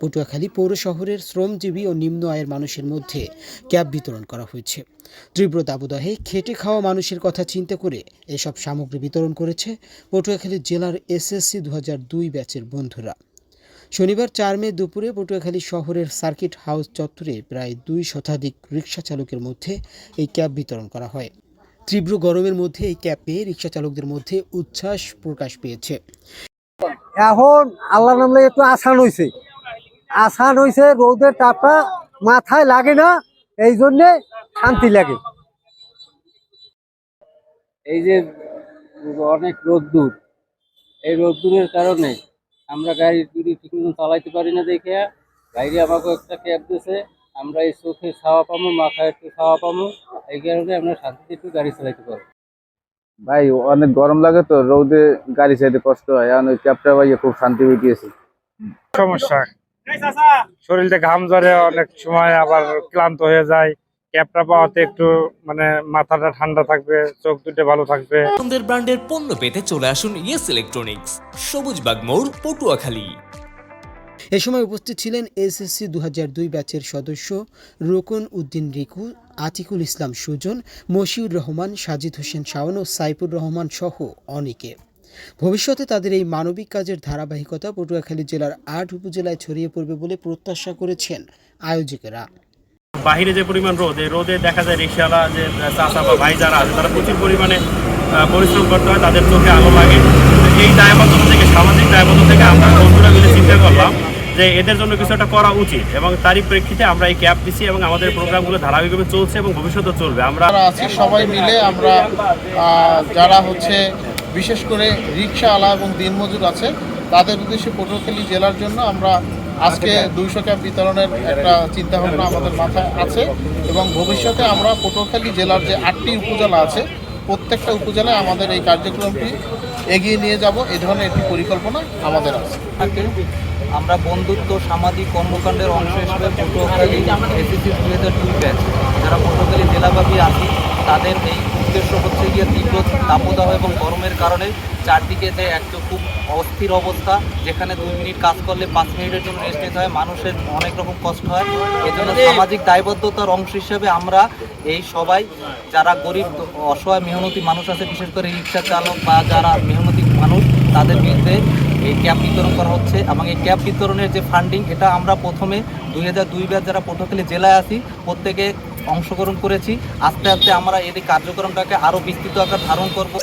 পটুয়াখালী পৌর শহরের শ্রমজীবী ও নিম্ন আয়ের মানুষের মধ্যে ক্যাব বিতরণ করা হয়েছে। তীব্র দাবদাহে খেটে খাওয়া মানুষের কথা চিন্তা করে এসব সামগ্রী বিতরণ করেছে পটুয়াখালী জেলার এসএসসি দু দুই ব্যাচের বন্ধুরা। শনিবার চার মে দুপুরে পটুয়াখালী শহরের সার্কিট হাউস চত্বরে প্রায় দুই শতাধিক রিক্সা চালকের মধ্যে এই ক্যাব বিতরণ করা হয়। তীব্র গরমের মধ্যে এই ক্যাব পেয়ে রিক্সা চালকদের মধ্যে উচ্ছ্বাস প্রকাশ পেয়েছে। এখন আল্লাহ নামলে একটু আসান হয়েছে আসান হয়েছে রোদের তাপটা মাথায় লাগে না এই জন্যে শান্তি লাগে। এই যে অনেক রোদ্দুর এই রোদ্দুরের কারণে আমরা গাড়ি দুটি ঠিক মতন চালাইতে পারি না দেখে। গাড়ি আমাকে একটা ক্যাব দিয়েছে আমরা এই চোখে ছাওয়া পাবো মাথায় একটু ছাওয়া পাবো এই কারণে আমরা শান্তিতে একটু গাড়ি চালাইতে পারব। ভাই অনেক গরম লাগে তো রোদে গাড়ি চাইতে কষ্ট হয় এখন ওই ক্যাবটা ভাই খুব শান্তি হইতেছে সমস্যা। শরীরে ঘাম ঝরে অনেক সময় আবার ক্লান্ত হয়ে যায়। ক্যাবটা পাওয়াতে একটু মানে মাথাটা ঠান্ডা থাকবে চোখ দুটো ভালো থাকবে। পছন্দের ব্র্যান্ডের পণ্য পেতে চলে আসুন ইয়েস ইলেকট্রনিক্স সবুজবাগ মোড় পটুয়াখালী। এ সময় উপস্থিত ছিলেন এসএসসি দু দুই ব্যাচের সদস্য রোকন উদ্দিন রিকু আতিকুল ইসলাম সুজন মশিউর রহমান সাজিদ হোসেন শাওন ও সাইফুর রহমান সহ অনেকে। ভবিষ্যতে তাদের এই মানবিক কাজের ধারাবাহিকতা পটুয়াখালী জেলার আট উপজেলায় ছড়িয়ে পড়বে বলে প্রত্যাশা করেছেন আয়োজকেরা। বাহিরে যে পরিমাণ রোদ এই রোদে দেখা যায় রিক্সাওয়ালা যে চাষা বা ভাই যারা আছে তারা প্রচুর পরিমাণে পরিশ্রম করতে হয় তাদের চোখে আলো লাগে। এই দায়বদ্ধতা থেকে সামাজিক দায়বদ্ধতা থেকে আমরা বন্ধুরা মিলে চিন্তা করলাম যে এদের জন্য কিছু একটা করা উচিত এবং তারই প্রেক্ষিতে আমরা এই ক্যাব দিচ্ছি এবং আমাদের প্রোগ্রামগুলো ধারাবাহিকভাবে চলছে এবং ভবিষ্যতে চলবে। আমরা আছি সবাই মিলে আমরা আহ, যারা হচ্ছে বিশেষ করে রিক্সাওয়ালা এবং দিনমজুর আছে তাদের উদ্দেশ্যে পটুয়াখালী জেলার জন্য আমরা আজকে দুইশো ক্যাব বিতরণের একটা চিন্তা ভাবনা আমাদের মাথায় আছে এবং ভবিষ্যতে আমরা পটুয়াখালী জেলার যে আটটি উপজেলা আছে প্রত্যেকটা উপজেলায় আমাদের এই কার্যক্রমটি এগিয়ে নিয়ে যাব। এই ধরনের একটি পরিকল্পনা আমাদের আছে। আমরা বন্ধুত্ব সামাজিক কর্মকাণ্ডের অংশ হিসেবে পটুয়াখালী এসিসি দুই হাজার দুই ব্যাচ যারা পটুয়াখালী জেলাব্যাপী আছি তাদের এই উদ্দেশ্য হচ্ছে গিয়ে তীব্র তাপদাহ এবং গরমের কারণে চারদিকে যে একটা খুব অস্থির অবস্থা যেখানে দুই মিনিট কাজ করলে পাঁচ মিনিটের জন্য রেস্ট নিতে হয় মানুষের অনেক রকম কষ্ট হয়। এজন্য সামাজিক দায়বদ্ধতার অংশ হিসেবে আমরা এই সবাই যারা গরিব অসহায় মেহনতি মানুষ আছে বিশেষ করে রিক্সা চালক বা যারা মেহনতি মানুষ তাদের বিরুদ্ধে এই ক্যাব বিতরণ করা হচ্ছে এবং এই ক্যাব বিতরণের যে ফান্ডিং এটা আমরা প্রথমে দুই হাজার দুই ব্যাচ যারা পটুয়াখালী জেলায় আছি প্রত্যেকে অংশগ্রহণ করেছি। আস্তে আস্তে আমরা এই কার্যক্রমটাকে আরও বিস্তৃত আকার ধারণ করব।